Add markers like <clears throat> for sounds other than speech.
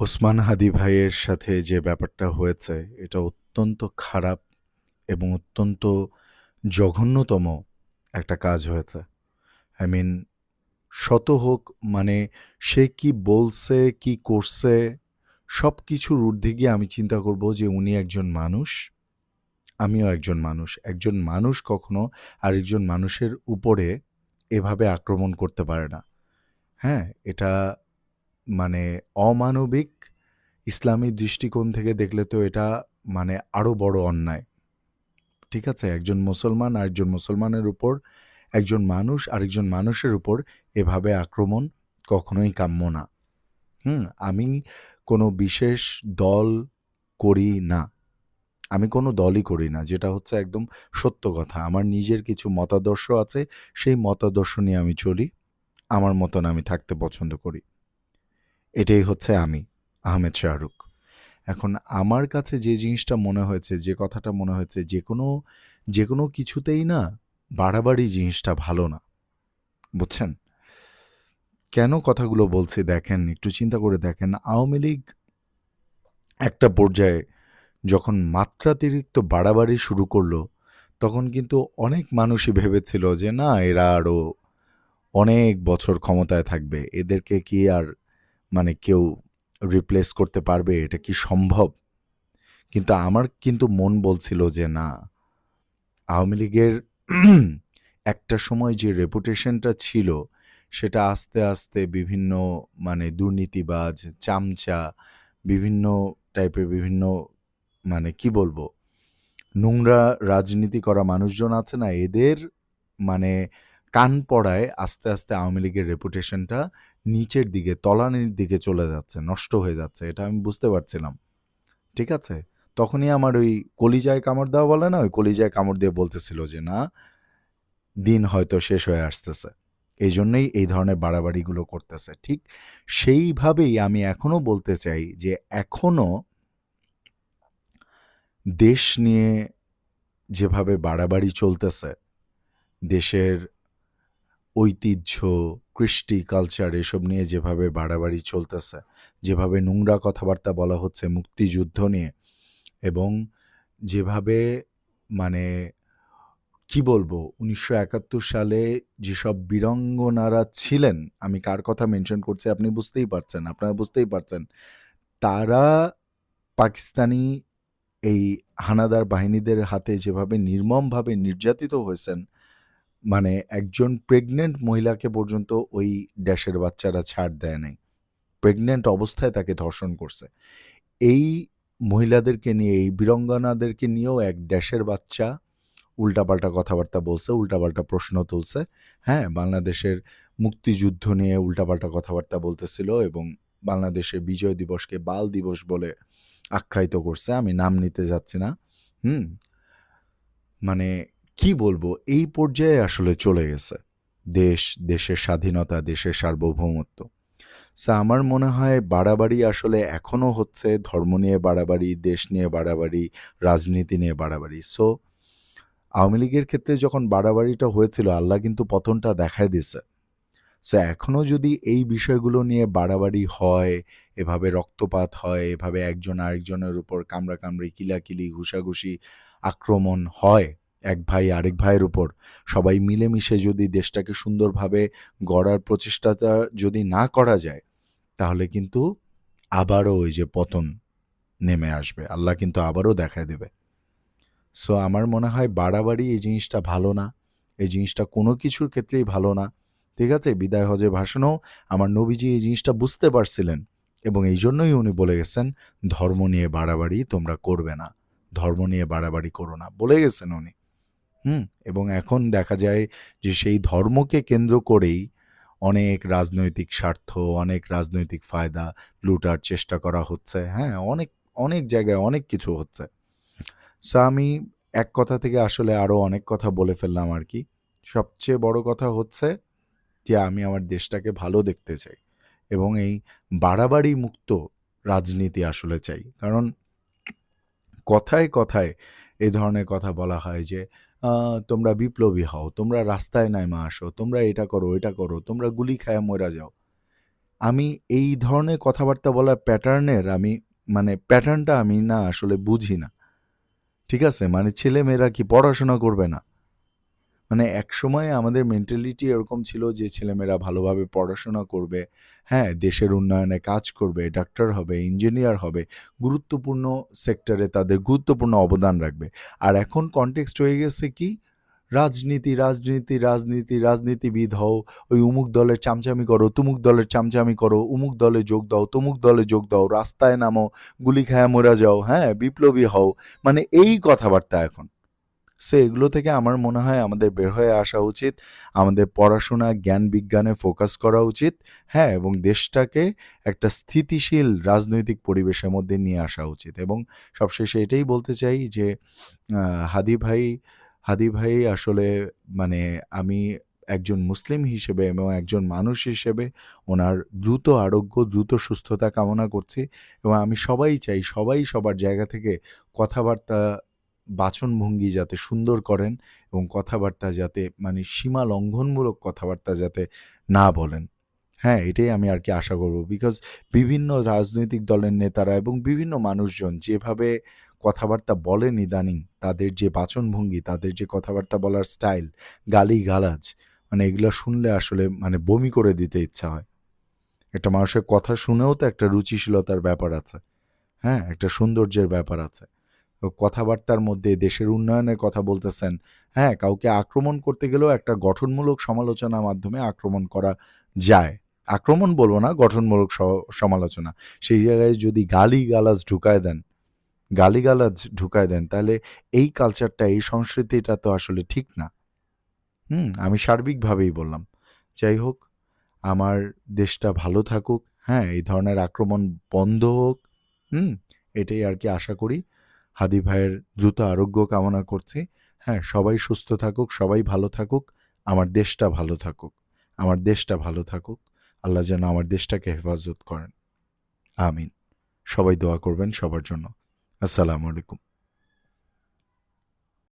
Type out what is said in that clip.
ওসমান হাদি ভাইয়ের সাথে যে ব্যাপারটা হয়েছে, এটা অত্যন্ত খারাপ এবং অত্যন্ত জঘন্যতম একটা কাজ হয়েছে। আই মিন শত হোক মানে সে কি বলছে, কি করছে সব কিছুর ঊর্ধ্বে গিয়ে আমি চিন্তা করব যে উনি একজন মানুষ, আমিও একজন মানুষ। একজন মানুষ কখনো আরেকজন মানুষের উপরে এভাবে আক্রমণ করতে পারে না। হ্যাঁ এটা মানে অমানবিক ইসলামী দৃষ্টিকোণ থেকে দেখলে তো এটা মানে আরও বড় অন্যায়। ঠিক আছে? একজন মুসলমান আরেকজন মুসলমানের উপর, একজন মানুষ আরেকজন মানুষের উপর এভাবে আক্রমণ কখনোই কাম্য না। হুম? আমি কোনো বিশেষ দল করি না। আমি কোনো দলই করি না, যেটা হচ্ছে একদম সত্য কথা। আমার নিজের কিছু মতাদর্শ আছে, সেই মতাদর্শ নিয়ে আমি চলি। আমার মতন আমি থাকতে পছন্দ করি। এটাই হচ্ছে আমি, আহমেদ শাহরুখ। এখন আমার কাছে যে জিনিসটা মনে হয়েছে, যে কথাটা মনে হয়েছে, যে কোনো যে কোনো কিছুতেই না বাড়াবাড়ি জিনিসটা ভালো না। বুঝছেন? কেন কথাগুলো বলছি দেখেন, একটু চিন্তা করে দেখেন, আওয়ামী লীগ একটা পর্যায়ে যখন মাত্রাতিরিক্ত বাড়াবাড়ি শুরু করল, তখন কিন্তু অনেক মানুষই ভেবেছিল যে না, এরা আরও অনেক বছর ক্ষমতায় থাকবে, এদেরকে কি আর মানে কেউ রিপ্লেস করতে পারবে, এটা কি সম্ভব? কিন্তু আমার কিন্তু মন বলছিল যে না, আওয়ামী লীগের <clears throat> একটা সময় যে রেপুটেশনটা ছিল, সেটা আস্তে আস্তে বিভিন্ন মানে দুর্নীতিবাজ, চামচা, বিভিন্ন টাইপের বিভিন্ন মানে কি বলব, নোংরা রাজনীতি করা মানুষজন আছে না, এদের মানে কান পড়ায় আস্তে আস্তে আওয়ামী লীগের রেপুটেশনটা নিচের দিকে, তলানির দিকে চলে যাচ্ছে, নষ্ট হয়ে যাচ্ছে, এটা আমি বুঝতে পারছিলাম। ঠিক আছে? তখনই আমার ওই কলিজায় কামড় দেওয়া বলে না? ওই কলিজায় কামড় দিয়ে বলতেছিল যে, না, দিন হয়তো শেষ হয়ে আসতেছে। এই জন্যই এই ধরনের বাড়াবাড়িগুলো করতেছে। ঠিক সেইভাবেই আমি এখনও বলতে চাই যে, এখনও দেশ নিয়ে যেভাবে বাড়াবাড়ি চলতেছে, দেশের ঐতিহ্য, কৃষ্টি কালচার এসব নিয়ে যেভাবে বাড়াবাড়ি চলতেছে, যেভাবে নোংরা কথাবার্তা বলা হচ্ছে মুক্তিযুদ্ধ নিয়ে এবং যেভাবে মানে কি বলব, উনিশশো একাত্তর সালে যেসব বীরঙ্গনারা ছিলেন, আমি কার কথা মেনশন করছি আপনি বুঝতেই পারছেন, আপনারা বুঝতেই পারছেন, তারা পাকিস্তানি এই হানাদার বাহিনীদের হাতে যেভাবে নির্মমভাবে নির্যাতিত হয়েছেন মানে একজন প্রেগনেন্ট মহিলাকে পর্যন্ত ওই ড্যাশের বাচ্চারা ছাড় দেয় নাই। প্রেগনেন্ট অবস্থায় তাকে ধর্ষণ করছে। এই মহিলাদেরকে নিয়ে, এই বীরঙ্গনাদেরকে নিয়েও এক ড্যাশের বাচ্চা উল্টাপাল্টা কথাবার্তা বলছে, উল্টাপাল্টা প্রশ্ন তুলছে। হ্যাঁ বাংলাদেশের মুক্তিযুদ্ধ নিয়ে উল্টাপাল্টা কথাবার্তা বলতেছিল এবং বাংলাদেশের বিজয় দিবসকে বাল দিবস বলে আখ্যায়িত করছে। আমি নাম নিতে যাচ্ছি না। হুম? মানে কি বলব? এই পর্যায়ে আসলে চলে গেছে। দেশ, দেশের স্বাধীনতা, দেশের সার্বভৌমত্ব। সো আমার মনে হয় বাড়াবাড়ি আসলে এখনও হচ্ছে, ধর্ম নিয়ে বাড়াবাড়ি, দেশ নিয়ে বাড়াবাড়ি, রাজনীতি নিয়ে বাড়াবাড়ি। সো আওয়ামী লীগের ক্ষেত্রে যখন বাড়াবাড়িটা হয়েছিল, আল্লাহ কিন্তু পতনটা দেখায় দিছে সো এখনও যদি এই বিষয়গুলো নিয়ে বাড়াবাড়ি হয়, এভাবে রক্তপাত হয়, এভাবে একজন আরেকজনের উপর কামড়াকামড়ি, কিলাকিলি, ঘুষাঘুষি আক্রমণ হয় এক ভাই আরেক ভাইয়ের উপর। সবাই মিলেমিশে যদি দেশটাকে সুন্দরভাবে গড়ার প্রচেষ্টাটা যদি না করা যায়, তাহলে কিন্তু আবারও ওই যে পতন নেমে আসবে। আল্লাহ কিন্তু আবারও দেখায় দেবে। সো আমার মনে হয় বাড়াবাড়ি এই জিনিসটা ভালো না। এই জিনিসটা কোনো কিছুর ক্ষেত্রেই ভালো না। ঠিক আছে? বিদায় হজের ভাষণেও আমার নবীজি এই জিনিসটা বুঝতে পারছিলেন এবং এই জন্যই উনি বলে গেছেন, ধর্ম নিয়ে বাড়াবাড়ি তোমরা করবে না। ধর্ম নিয়ে বাড়াবাড়ি করো না। বলে গেছেন উনি। হুম। এবং এখন দেখা যায় যে সেই ধর্মকে কেন্দ্র করেই অনেক রাজনৈতিক স্বার্থ, অনেক রাজনৈতিক ফায়দা লুটার চেষ্টা করা হচ্ছে। হ্যাঁ অনেক অনেক জায়গায় অনেক কিছু হচ্ছে। সো আমি এক কথা থেকে আসলে আরও অনেক কথা বলে ফেললাম আর কি। সবচেয়ে বড় কথা হচ্ছে যে আমি আমার দেশটাকে ভালো দেখতে চাই এবং এই বাড়াবাড়ি মুক্ত রাজনীতি আসলে চাই। কারণ কথায় কথায় এই ধরনের কথা বলা হয় যে তোমরা বিপ্লবী হও, তোমরা রাস্তায় নাইমা আসো, তোমরা এটা করো এটা করো, তোমরা গুলি খায় মরা যাও। আমি এই ধরনের কথাবার্তা বলার প্যাটার্নের আমি মানে প্যাটার্নটা আমি না, আসলে বুঝি না। ঠিক আছে? মানে ছেলে মেয়েরা কি পড়াশোনা করবে না? মানে এক সময় আমাদের মেন্টালিটি এরকম ছিল যে ছেলেমেয়েরা ভালোভাবে পড়াশোনা করবে হ্যাঁ দেশের উন্নয়নে কাজ করবে ডাক্তার হবে ইঞ্জিনিয়ার হবে, গুরুত্বপূর্ণ সেক্টরে তাদের গুরুত্বপূর্ণ অবদান রাখবে। আর এখন কনটেক্সট হয়ে গেছে কি? রাজনীতি রাজনীতি রাজনীতি, রাজনীতিবিদ হও, ওই উমুক দলের চামচামি করো, তুমুক দলের চামচামি করো, উমুক দলে যোগ দাও, তুমুক দলে যোগ দাও, রাস্তায় নামো, গুলি খায়া মরা যাও হ্যাঁ বিপ্লবী হও মানে এই কথাবার্তা এখন। সো এগুলো থেকে আমার মনে হয় আমাদের বের হয়ে আসা উচিত। আমাদের পড়াশোনা, জ্ঞান বিজ্ঞানে ফোকাস করা উচিত। হ্যাঁ এবং দেশটাকে একটা স্থিতিশীল রাজনৈতিক পরিবেশের মধ্যে নিয়ে আসা উচিত। এবং সবশেষে এটাই বলতে চাই যে হাদি ভাই হাদি ভাই আসলে মানে আমি একজন মুসলিম হিসেবে এবং একজন মানুষ হিসেবে ওনার দ্রুত আরোগ্য, দ্রুত সুস্থতা কামনা করছি। এবং আমি সবাই চাই, সবাই সবার জায়গা থেকে কথাবার্তা বাচনভঙ্গি যাতে সুন্দর করেন এবং কথাবার্তা যাতে মানে সীমা লঙ্ঘনমূলক কথাবার্তা যাতে না বলেন। হ্যাঁ এটাই আমি আর কি আশা করব। বিকজ বিভিন্ন রাজনৈতিক দলের নেতারা এবং বিভিন্ন মানুষজন যেভাবে কথাবার্তা বলেন ইদানিং, তাদের যে বাচনভঙ্গি, তাদের যে কথাবার্তা বলার স্টাইল গালি গালাজ মানে এগুলো শুনলে আসলে মানে বমি করে দিতে ইচ্ছা হয়। একটা মানুষের কথা শুনেও তো একটা রুচিশীলতার ব্যাপার আছে। হ্যাঁ একটা সৌন্দর্যের ব্যাপার আছে। কথাবার্তার মধ্যে, দেশের উন্নয়নের কথা বলতেছেন হ্যাঁ কাউকে আক্রমণ করতে গেলেও একটা গঠনমূলক সমালোচনার মাধ্যমে আক্রমণ করা যায়। আক্রমণ বলব না, গঠনমূলক সমালোচনা। সেই জায়গায় যদি গালি গালাজ ঢুকায় দেন, গালিগালাজ ঢুকায় দেন, তাহলে এই কালচারটা এই সংস্কৃতিটা তো আসলে ঠিক না। হুম, আমি সার্বিকভাবেই বললাম, যাই হোক, আমার দেশটা ভালো থাকুক হ্যাঁ এই ধরনের আক্রমণ বন্ধ হোক, হুম, এটাই আর কি আশা করি। হাদি ভাইয়ের দ্রুত আরোগ্য কামনা করছি। হ্যাঁ সবাই সুস্থ থাকুক, সবাই ভালো থাকুক, আমার দেশটা ভালো থাকুক, আমার দেশটা ভালো থাকুক, আল্লাহ যেন আমার দেশটাকে হেফাজত করেন। আমিন। সবাই দোয়া করবেন সবার জন্য। আসসালামু আলাইকুম।